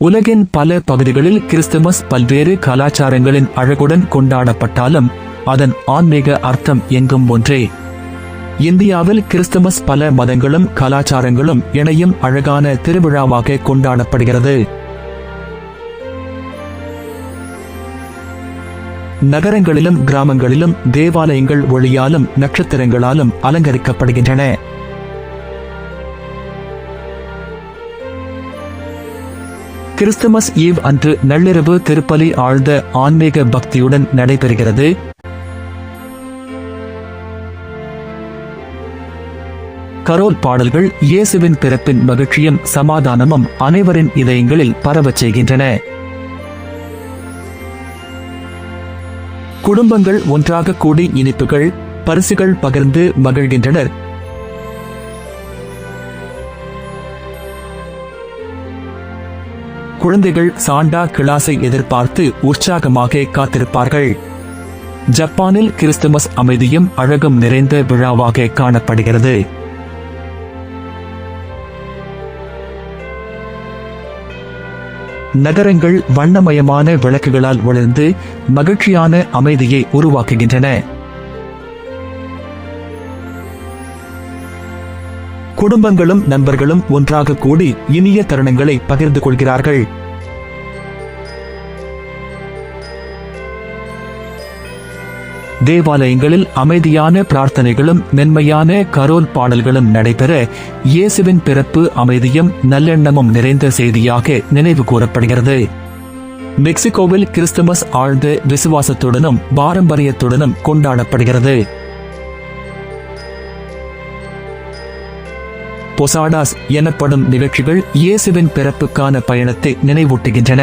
உலகின் பல பகுதிகளில் கிறிஸ்துமஸ் பல்வேறு கலாச்சாரங்களின் அழகுடன் கொண்டாடப்பட்டாலும் அதன் ஆன்மீக அர்த்தம் எங்கும் ஒன்றே. இந்தியாவில் கிறிஸ்துமஸ் பல மதங்களும் கலாச்சாரங்களும் இணையும் அழகான திருவிழாவாக கொண்டாடப்படுகிறது. நகரங்களிலும் கிராமங்களிலும் தேவாலயங்கள் ஒளியாலும் நட்சத்திரங்களாலும் அலங்கரிக்கப்படுகின்றன. கிறிஸ்துமஸ் ஈவ் அன்று நள்ளிரவு திருப்பலி ஆழ்ந்த ஆன்மீக பக்தியுடன் நடைபெறுகிறது. கரோல் பாடல்கள் இயேசுவின் பிறப்பின் மகிழ்ச்சியும் சமாதானமும் அனைவரின் இதயங்களில் பரவச் செய்கின்றன. குடும்பங்கள் ஒன்றாக கூடி இனிப்புகள் பரிசுகள் பகிர்ந்து மகிழ்கின்றனர். குழந்தைகள் சாண்டா கிளாஸை எதிர்பார்த்து உற்சாகமாக காத்திருப்பார்கள். ஜப்பானில் கிறிஸ்துமஸ் அமைதியும் அழகும் நிறைந்த விழாவாக காணப்படுகிறது. நகரங்கள் வண்ணமயமான விளக்குகளால் வளர்ந்து மகிழ்ச்சியான அமைதியை உருவாக்குகின்றன. குடும்பங்களும் நண்பர்களும் ஒன்றாக கூடி இனிய தருணங்களை பகிர்ந்து கொள்கிறார்கள். தேவாலயங்களில் அமைதியான பிரார்த்தனைகளும் மென்மையான கரோல் பாடல்களும் நடைபெற இயேசுவின் பிறப்பு அமைதியும் நல்லெண்ணமும் நிறைந்த செய்தியாக நினைவு கூறப்படுகிறது. மெக்சிகோவில் கிறிஸ்துமஸ் ஆழ்ந்த விசுவாசத்துடனும் பாரம்பரியத்துடனும் கொண்டாடப்படுகிறது. பொசாடாஸ் எனப்படும் நிகழ்ச்சிகள் இயேசுவின் பிறப்புக்கான பயணத்தை நினைவூட்டுகின்றன.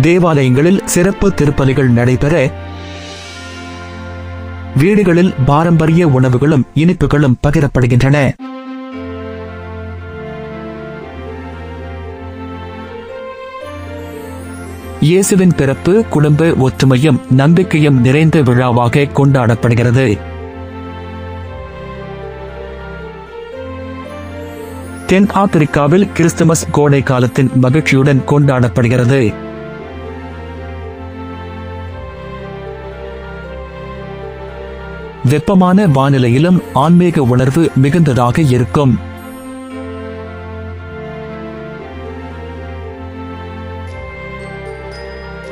தேவாலயங்களில் சிறப்பு திருப்பலிகள் நடைபெற வீடுகளில் பாரம்பரிய உணவுகளும் இனிப்புகளும் பகிரப்படுகின்றன. இயேசுவின் பிறப்பு குடும்ப ஒற்றுமையும் நம்பிக்கையும் நிறைந்த விழாவாக கொண்டாடப்படுகிறது. தென் ஆப்பிரிக்காவில் கிறிஸ்துமஸ் கோடை காலத்தின் மகிழ்ச்சியுடன் கொண்டாடப்படுகிறது. வெப்பமான வானிலையிலும் ஆன்மீக உணர்வு மிகுந்ததாக இருக்கும்.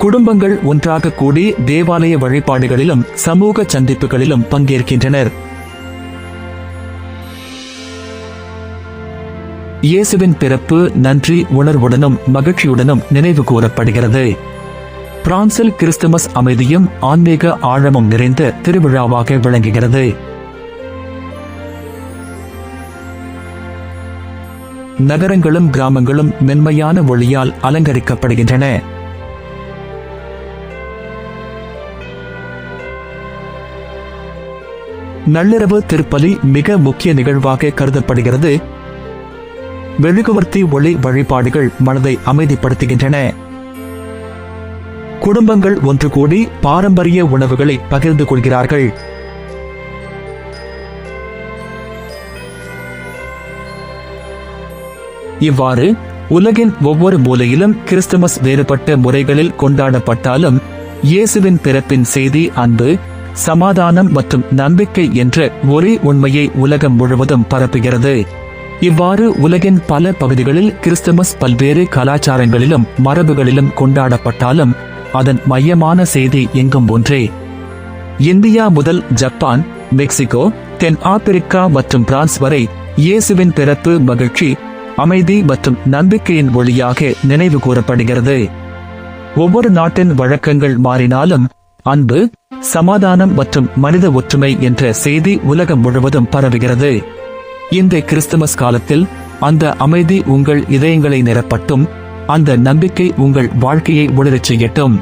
குடும்பங்கள் ஒன்றாக கூடி தேவாலய வழிபாடுகளிலும் சமூக சந்திப்புகளிலும் பங்கேற்கின்றனர். இயேசுவின் பிறப்பு நன்றி உணர்வுடனும் மகிழ்ச்சியுடனும் நினைவு கூறப்படுகிறது. பிரான்சில் கிறிஸ்துமஸ் அமைதியும் ஆன்மீக ஆழமும் நிறைந்த திருவிழாவாக விளங்குகிறது. நகரங்களும் கிராமங்களும் மென்மையான ஒளியால் அலங்கரிக்கப்படுகின்றன. நள்ளிரவு திருப்பலி மிக முக்கிய நிகழ்வாக கருதப்படுகிறது. மெழுகுவர்த்தி ஒளி வழிபாடுகள் மனதை அமைதிப்படுத்துகின்றன. குடும்பங்கள் ஒன்று கூடி பாரம்பரிய உணவுகளை பகிர்ந்து கொள்கிறார்கள். இவ்வாறு உலகின் ஒவ்வொரு மூலையிலும் கிறிஸ்துமஸ் வேறுபட்ட முறைகளில் கொண்டாடப்பட்டாலும் இயேசுவின் பிறப்பின் செய்தி அன்பு சமாதானம் மற்றும் நம்பிக்கை என்ற ஒரே உண்மையை உலகம் முழுவதும் பரப்புகிறது. இவ்வாறு உலகின் பல பகுதிகளில் கிறிஸ்துமஸ் பல்வேறு கலாச்சாரங்களிலும் மரபுகளிலும் கொண்டாடப்பட்டாலும் அதன் மையமான செய்தி எங்கும் ஒன்றே. இந்தியா முதல் ஜப்பான் மெக்சிகோ தென் ஆப்பிரிக்கா மற்றும் பிரான்ஸ் வரை இயேசுவின் பிறப்பு மகிழ்ச்சி அமைதி மற்றும் நம்பிக்கையின் ஒளியாக நினைவு கூறப்படுகிறது. ஒவ்வொரு நாட்டின் வழக்கங்கள் மாறினாலும் அன்பு சமாதானம் மற்றும் மனித ஒற்றுமை என்ற செய்தி உலகம் முழுவதும் பரவுகிறது. இந்த கிறிஸ்துமஸ் காலத்தில் அந்த அமைதி உங்கள் இதயங்களை நிரப்பட்டும் அந்த நம்பிக்கை உங்கள் வாழ்க்கையை ஒளிரச் செய்யட்டும்.